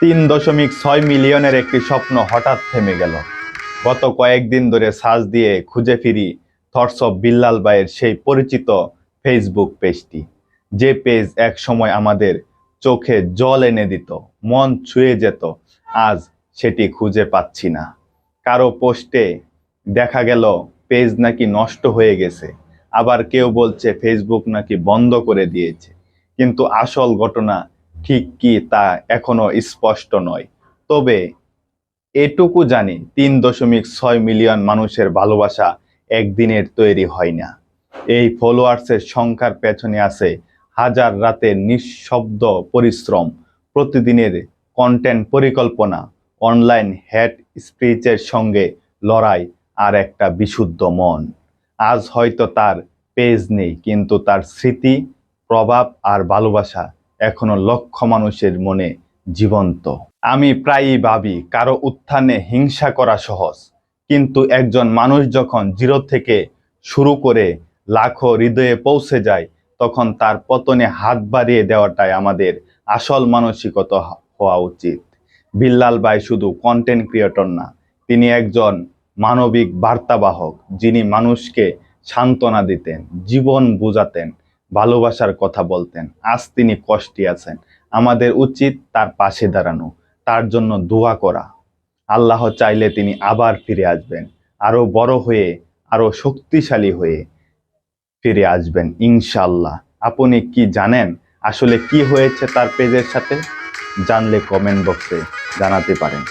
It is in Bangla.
তিন দশমিক ছয় মিলিয়নের একটি স্বপ্ন হঠাৎ থেমে গেল। গত কয়েকদিন ধরে সাজ দিয়ে খুঁজে ফিরি থটস অফ বিল্লাল বাইয়ের সেই পরিচিত ফেসবুক পেজটি। যে পেজ এক সময় আমাদের চোখে জল এনে দিত, মন ছুঁয়ে যেত, আজ সেটি খুঁজে পাচ্ছি না। কারও পোস্টে দেখা গেল, পেজ নাকি নষ্ট হয়ে গেছে, আবার কেউ বলছে ফেসবুক নাকি বন্ধ করে দিয়েছে। কিন্তু আসল ঘটনা ঠিক কি তা এখনও স্পষ্ট নয়। তবে এটুকু জানি, তিন দশমিক ছয় মিলিয়ন মানুষের ভালোবাসা একদিনের তৈরি হয় না। এই ফলোয়ার্সের সংখ্যার পেছনে আছে হাজার রাতের নিঃশব্দ পরিশ্রম, প্রতিদিনের কন্টেন্ট পরিকল্পনা, অনলাইন হ্যাট স্পিচের সঙ্গে লড়াই আর একটা বিশুদ্ধ মন। আজ হয়তো তার পেজ নেই, কিন্তু তার স্মৃতি, প্রভাব আর ভালোবাসা এখনও লক্ষ মানুষের মনে জীবন্ত। আমি প্রায়ই ভাবি, কারও উত্থানে হিংসা করা সহজ। কিন্তু একজন মানুষ যখন জিরো থেকে শুরু করে লাখো হৃদয়ে পৌঁছে যায়, তখন তার পতনে হাত বাড়িয়ে দেওয়াটাই আমাদের আসল মানসিকতা হওয়া উচিত। বিল্লাল ভাই শুধু কন্টেন্ট ক্রিয়েটর না, তিনি একজন মানবিক বার্তাবাহক, যিনি মানুষকে সান্ত্বনা দিতেন, জীবন বুঝাতেন ভালোবাসার কথা বলতেন। আজ তিনি কষ্টে আছেন। আমাদের উচিত তার পাশে দাঁড়ানো, তার জন্য দোয়া করা। আল্লাহ চাইলে তিনি আবার ফিরে আসবেন আরও বড় হয়ে, আরও শক্তিশালী হয়ে ফিরে আসবেন ইনশাল্লাহ আপনি কি জানেন আসলে কি হয়েছে তার পেজের সাথে? জানলে কমেন্ট বক্সে জানাতে পারেন।